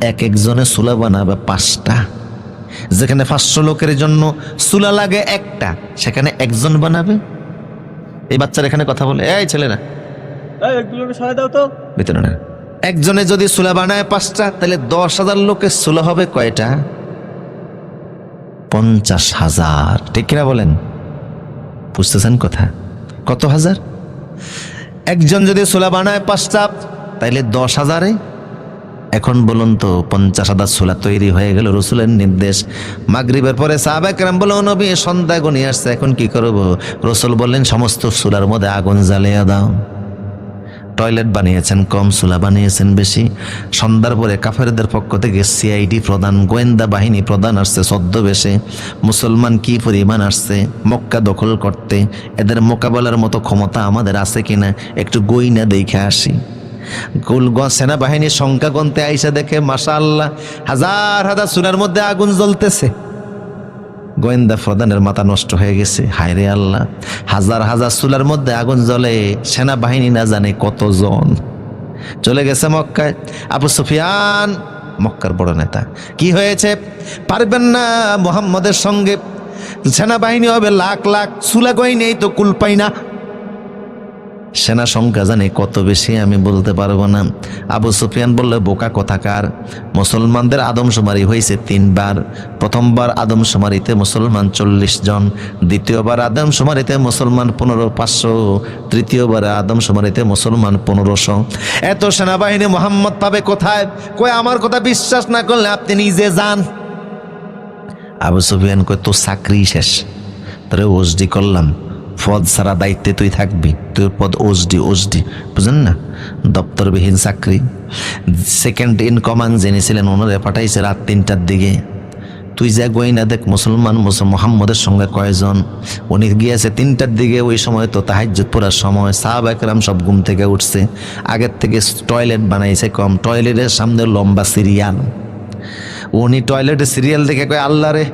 এক একজনে সুলা বানাবে পাঁচটা। যেখানে পাঁচশো লোকের জন্য সুলা লাগে একটা সেখানে একজন বানাবে। এই বাচ্চারা এখানে কথা বলে এই ছেলেরা ভিতরে না একজনে যদি সুলা বানায় পাঁচটা তাহলে দশ হাজার লোকের সুলা হবে কয়টা? পঞ্চাশ হাজার। ঠিক কিনা বলেন? বুঝতেছেন কথা? কত হাজার? একজন যদি সোলা বানায় পাঁচটা তাইলে দশ হাজারে এখন বলুন তো, পঞ্চাশ হাজার সোলা তৈরি হয়ে গেল রসুলের নির্দেশ। মাগরিবের পরে সাহাবাকরাম বলো নবী সন্ধ্যা গনিয়ে আসছে, এখন কি করব? রসুল বললেন, সমস্ত সোলার মধ্যে আগুন জ্বালিয়ে দাও। টয়লেট বানিয়েছেন, কম চুলা বানিয়েছেন বেশি। সন্ধ্যার পরে কাফেরদের পক্ষ থেকে সিআইডি প্রধান, গোয়েন্দা বাহিনী প্রধান আসছে, ছদ্মবেশে। মুসলমান কি পরিমাণ আসছে? মক্কা দখল করতে। এদের মোকাবেলার মতো ক্ষমতা আমাদের আছে কিনা? একটু গইনা দেখে আসি। গোলগঞ্জ সেনাবাহিনীর সংখ্যা গন্তে আইসা দেখে মাসা হাজার হাজার চুলার মধ্যে আগুন জ্বলতেছে। গোয়েন্দা প্রধানের মাথা নষ্ট হয়ে গেছে। হায়রে আল্লাহ, হাজার হাজার চুলার মধ্যে আগুন জ্বলে, সেনাবাহিনী না জানে কতজন। চলে গেছে মক্কায়। আবু সুফিয়ান, মক্কার বড় নেতা, কি হয়েছে? পারবেন না মোহাম্মদের সঙ্গে। সেনাবাহিনী হবে লাখ লাখ চুলা গই নেই তো কুল পাই না। সেনা সংখ্যা জানি কত বেশি আমি বলতে পারব না। আবু সুফিয়ান বললে, বোকা কথাকার? মুসলমানদের আদমশুমারি হয়েছে তিনবার। প্রথমবার আদমশুমারিতে মুসলমান চল্লিশ জন, দ্বিতীয়বার আদমশুমারিতে মুসলমান পনেরো, পাঁচশো, তৃতীয়বার আদমশুমারিতে মুসলমান পনেরোশো। এত সেনাবাহিনী মোহাম্মদ পাবে কোথায়? কই, আমার কথা বিশ্বাস না করলে আপনি নিজে যান। আবু সুফিয়ান কই তো চাকরি শেষ, তোরে ওসডি করলাম। পদ সারা দায়িত্বে তুই থাকবি। তোর পদ ওসডি ওসডি বুঝলেন না? দপ্তরবিহীন চাকরি। সেকেন্ড ইন কমান্ড জেনেছিলেন ওনারে পাঠাইছে রাত তিনটার দিকে। তুই যা গই না দেখ, মুসলমান মুসল মোহাম্মদের সঙ্গে কয়জন? উনি গিয়েছে তিনটার দিকে, ওই সময় তো তাহাজ্জুদ পড়ার সময়। সাহাব একরাম সব ঘুম থেকে উঠছে। আগের থেকে টয়লেট বানাইছে কম। টয়লেটের সামনে লম্বা সিরিয়াল। উনি টয়লেটে সিরিয়াল দেখে কয়, আল্লাহ রে,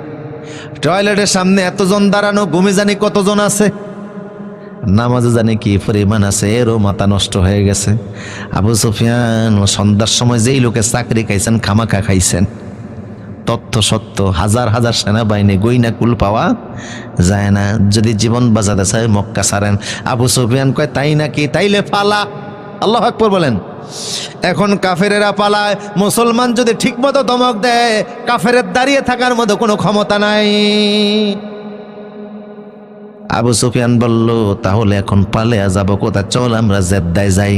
টয়লেটের সামনে এতজন দাঁড়ানো, ঘুমে জানি কতজন আছে? নামাজে জানি কি পরিমাণ আছে, এরও মাথা নষ্ট হয়ে গেছে। আবু সুফিয়ান সন্ধ্যার সময় যেই লোকে চাকরি খাইছেন, খামাখা খাইছেন, তথ্য সত্য, হাজার হাজার সেনাবাহিনী গইনা কুল পাওয়া যায় না। যদি জীবন বাঁচাতে চায়, মক্কা সারেন আবু সুফিয়ান কয়, তাই নাকি? তাইলে পালা। আল্লাহ আকবর বলেন। এখন কাফেরেরা পালায়। মুসলমান যদি ঠিকমতো ধমক দেয়, কাফেরের দাঁড়িয়ে থাকার মতো কোনো ক্ষমতা নাই। আবু সুফিয়ান বলল তাহলে এখন পালে যাব কোথা চল আমরা জেদ্দায় যাই।